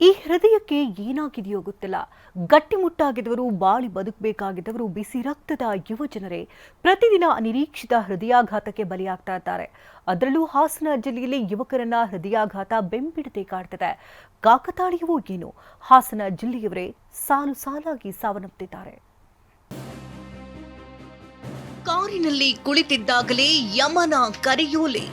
ಈ ಹೃದಯಕ್ಕೆ ಏನಾಗಿದೆಯೋ ಗೊತ್ತಿಲ್ಲ. ಗಟ್ಟಿಮುಟ್ಟಾಗಿದ್ದವರು ಬಾಳಿ ಬದುಕಬೇಕಾಗಿದ್ದವರು ಬಿಸಿ ರಕ್ತದ ಯುವ ಜನರೇ ಪ್ರತಿದಿನ ಅನಿರೀಕ್ಷಿತ ಹೃದಯಾಘಾತಕ್ಕೆ ಬಲಿಯಾಗ್ತಾ ಇದ್ದಾರೆ. ಅದರಲ್ಲೂ ಹಾಸನ ಜಿಲ್ಲೆಯಲ್ಲಿ ಯುವಕರನ್ನ ಹೃದಯಾಘಾತ ಬೆಂಬಿಡದೆ ಕಾಡ್ತಿದೆ. ಕಾಕತಾಳೀಯವೂ ಏನು? ಹಾಸನ ಜಿಲ್ಲೆಯವರೇ ಸಾಲು ಸಾಲಾಗಿ ಸಾವನ್ನಪ್ಪಿದ್ದಾರೆ ಕಾರಿನಲ್ಲಿ ಕುಳಿತಿದ್ದಾಗಲೇ ಯಮನ ಕರೆಯೋಲೆ.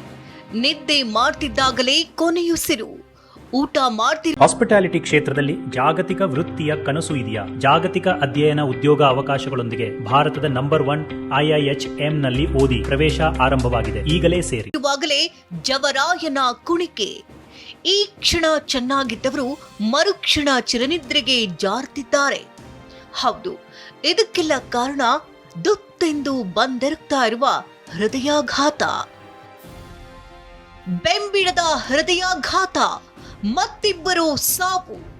ನಿದ್ದೆ ಮಾಡ್ತಿದ್ದಾಗಲೇ ಕೊನೆಯುಸಿರು. ಊಟ ಮಾಡ್ತೀರಿ? ಹಾಸ್ಪಿಟಾಲಿಟಿ ಕ್ಷೇತ್ರದಲ್ಲಿ ಜಾಗತಿಕ ವೃತ್ತಿಯ ಕನಸು ಇದೆಯಾ? ಜಾಗತಿಕ ಅಧ್ಯಯನ ಉದ್ಯೋಗ ಅವಕಾಶಗಳೊಂದಿಗೆ ಭಾರತದ ನಂಬರ್ ಒನ್ ಐಐಎಚ್ನಲ್ಲಿ ಓದಿ ಪ್ರವೇಶ ಆರಂಭವಾಗಿದೆ. ಈಗಲೇ ಸೇರಿ. ಇವಾಗಲೇ ಜವರಾಯನ ಕುಣಿಕೆ. ಈ ಕ್ಷಣ ಚೆನ್ನಾಗಿದ್ದವರು ಮರುಕ್ಷಣ ಚಿರನಿದ್ರೆಗೆ ಜಾರ್ತಿದ್ದಾರೆ. ಹೌದು ಇದಕ್ಕೆಲ್ಲ ಕಾರಣ ದುತ್ತೆಂದು ಬಂದೆರಗ್ತಾ ಇರುವ ಹೃದಯಾಘಾತ. ಬೆಂಬಿಡದ ಹೃದಯಾಘಾತ. ಮತ್ತಿಬ್ಬರು ಸಾವು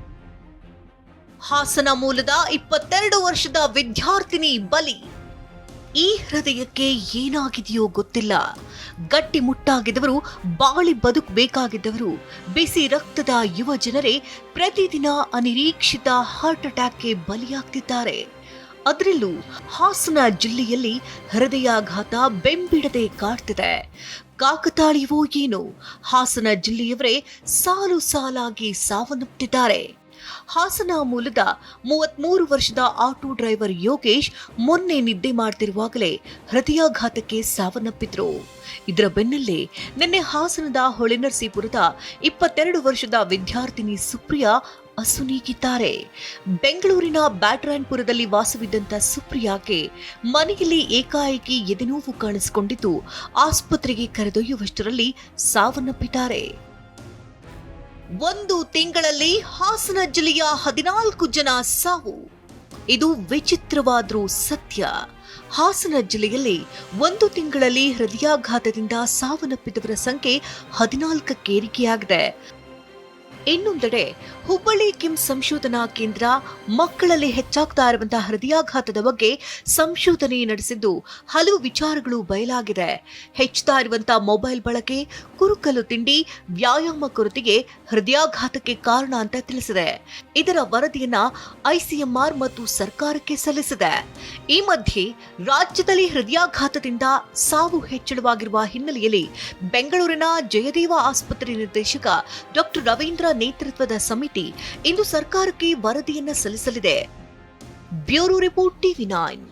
ಹಾಸನ ಮೂಲದ ಇಪ್ಪತ್ತೆರಡು ವರ್ಷದ ವಿದ್ಯಾರ್ಥಿನಿ ಬಲಿ. ಈ ಹೃದಯಕ್ಕೆ ಏನಾಗಿದೆಯೋ ಗೊತ್ತಿಲ್ಲ. ಗಟ್ಟಿ ಮುಟ್ಟಾಗಿದ್ದವರು ಬಾಳಿ ಬದುಕಬೇಕಾಗಿದ್ದವರು, ಬಿಸಿ ರಕ್ತದ ಯುವ ಜನರೇ ಪ್ರತಿದಿನ ಅನಿರೀಕ್ಷಿತ ಹಾರ್ಟ್ ಅಟ್ಯಾಕ್ಗೆ ಬಲಿಯಾಗ್ತಿದ್ದಾರೆ. ಅದರಲ್ಲೂ ಹಾಸನ ಜಿಲ್ಲೆಯಲ್ಲಿ ಹೃದಯಾಘಾತ ಬೆಂಬಿಡದೆ ಕಾಡ್ತಿದೆ. ಕಾಕತಾಳೀವೋ ಏನು. ಹಾಸನ ಜಿಲ್ಲೆಯವರೇ ಸಾಲು ಸಾಲಾಗಿ ಸಾವನ್ನಪ್ಪಿದ್ದಾರೆ. ಹಾಸನ ಮೂಲದ ಮೂವತ್ಮೂರು ವರ್ಷದ ಆಟೋ ಡ್ರೈವರ್ ಯೋಗೇಶ್ ಮೊನ್ನೆ ನಿದ್ದೆ ಮಾಡ್ತಿರುವಾಗಲೇ ಹೃದಯಾಘಾತಕ್ಕೆ ಸಾವನ್ನಪ್ಪಿದ್ರು. ಇದರ ಬೆನ್ನಲ್ಲೇ ನಿನ್ನೆ ಹಾಸನದ ಹೊಳೆನರಸೀಪುರದ ಇಪ್ಪತ್ತೆರಡು ವರ್ಷದ ವಿದ್ಯಾರ್ಥಿನಿ ಸುಪ್ರಿಯಾ ಅಸುನೀಗಿದ್ದಾರೆ. ಬೆಂಗಳೂರಿನ ಬ್ಯಾಟ್ರಾಯನ್ಪುರದಲ್ಲಿ ವಾಸವಿದ್ದಂತ ಸುಪ್ರಿಯಾಗೆ ಮನೆಯಲ್ಲಿ ಏಕಾಏಕಿ ಎದೆನೋವು ಕಾಣಿಸಿಕೊಂಡಿದ್ದು, ಆಸ್ಪತ್ರೆಗೆ ಕರೆದೊಯ್ಯುವಷ್ಟರಲ್ಲಿ ಸಾವನ್ನಪ್ಪಿದ್ದಾರೆ. ಒಂದು ತಿಂಗಳಲ್ಲಿ ಹಾಸನ ಜಿಲ್ಲೆಯ ಹದಿನಾಲ್ಕು ಜನ ಸಾವು. ಇದು ವಿಚಿತ್ರವಾದರೂ ಸತ್ಯ. ಹಾಸನ ಜಿಲ್ಲೆಯಲ್ಲಿ ಒಂದು ತಿಂಗಳಲ್ಲಿ ಹೃದಯಾಘಾತದಿಂದ ಸಾವನ್ನಪ್ಪಿದವರ ಸಂಖ್ಯೆ ಹದಿನಾಲ್ಕಕ್ಕೆ ಏರಿಕೆಯಾಗಿದೆ ಇನ್ನೊಂದೆಡೆ, ಹುಬ್ಬಳ್ಳಿ ಕಿಮ್ ಸಂಶೋಧನಾ ಕೇಂದ್ರ ಮಕ್ಕಳಲ್ಲಿ ಹೆಚ್ಚಾಗ್ತಾ ಇರುವಂತಹ ಹೃದಯಾಘಾತದ ಬಗ್ಗೆ ಸಂಶೋಧನೆ ನಡೆಸಿದ್ದು ಹಲವು ವಿಚಾರಗಳು ಬಯಲಾಗಿದೆ. ಹೆಚ್ಚುತ್ತಾ ಇರುವಂತಹ ಮೊಬೈಲ್ ಬಳಕೆ, ಕುರುಕಲು ತಿಂಡಿ, ವ್ಯಾಯಾಮ ಕೊರತೆಗೆ ಹೃದಯಾಘಾತಕ್ಕೆ ಕಾರಣ ಅಂತ ತಿಳಿಸಿದೆ. ಇದರ ವರದಿಯನ್ನ ಐಸಿಎಂಆರ್ ಮತ್ತು ಸರ್ಕಾರಕ್ಕೆ ಸಲ್ಲಿಸಿದೆ. ಈ ಮಧ್ಯೆ ರಾಜ್ಯದಲ್ಲಿ ಹೃದಯಾಘಾತದಿಂದ ಸಾವು ಹೆಚ್ಚಳವಾಗಿರುವ ಹಿನ್ನೆಲೆಯಲ್ಲಿ ಬೆಂಗಳೂರಿನ ಜಯದೇವ ಆಸ್ಪತ್ರೆ ನಿರ್ದೇಶಕ ಡಾಕ್ಟರ್ ರವೀಂದ್ರ ನೇತೃತ್ವದ ಸಮಿತಿ ಇಂದು ಸರ್ಕಾರಕ್ಕೆ ವರದಿಯನ್ನ ಸಲ್ಲಿಸಲಿದೆ. Bureau report TV nine.